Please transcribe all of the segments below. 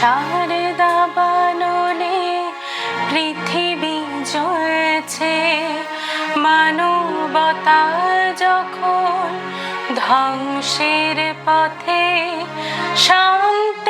সারদা বাননে পৃথিবী জ্বলছে মানবতা যখন ধ্বংসের পথে শান্তি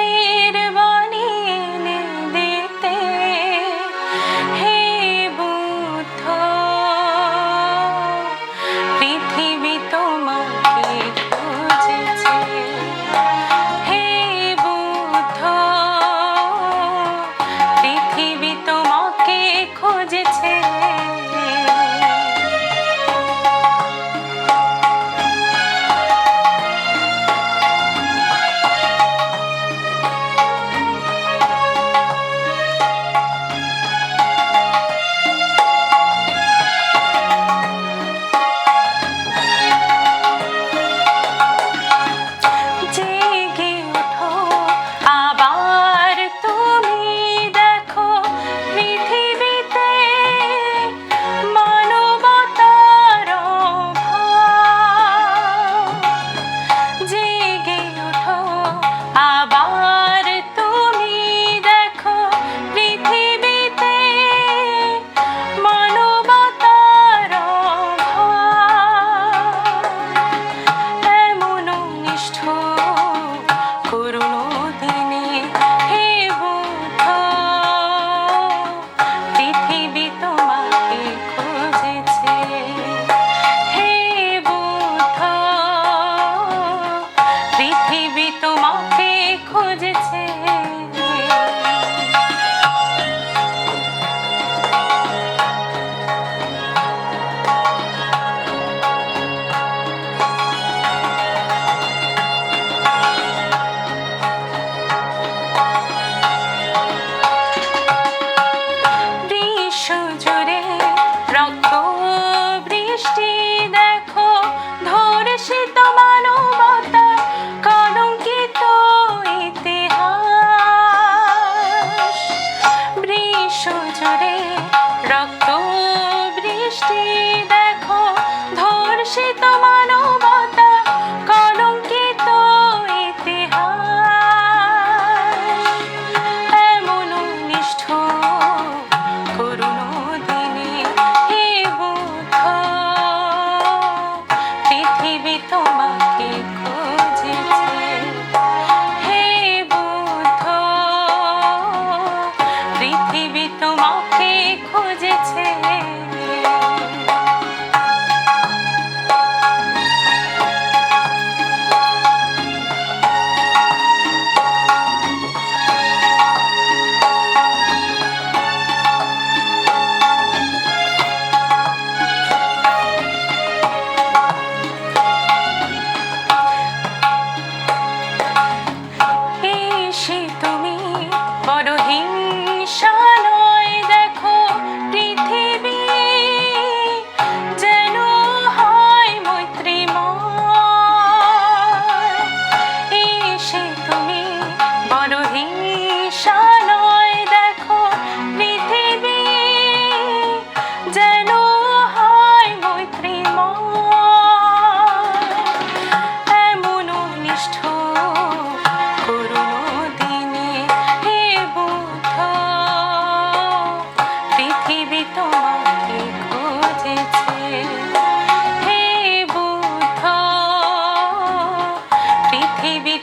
Christine.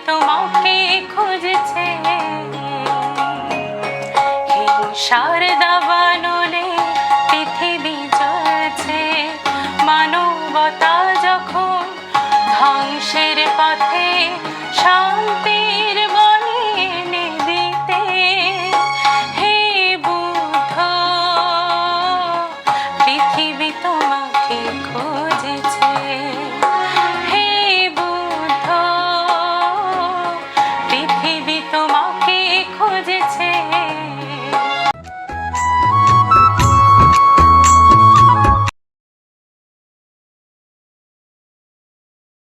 তোমাকে খুঁজছে।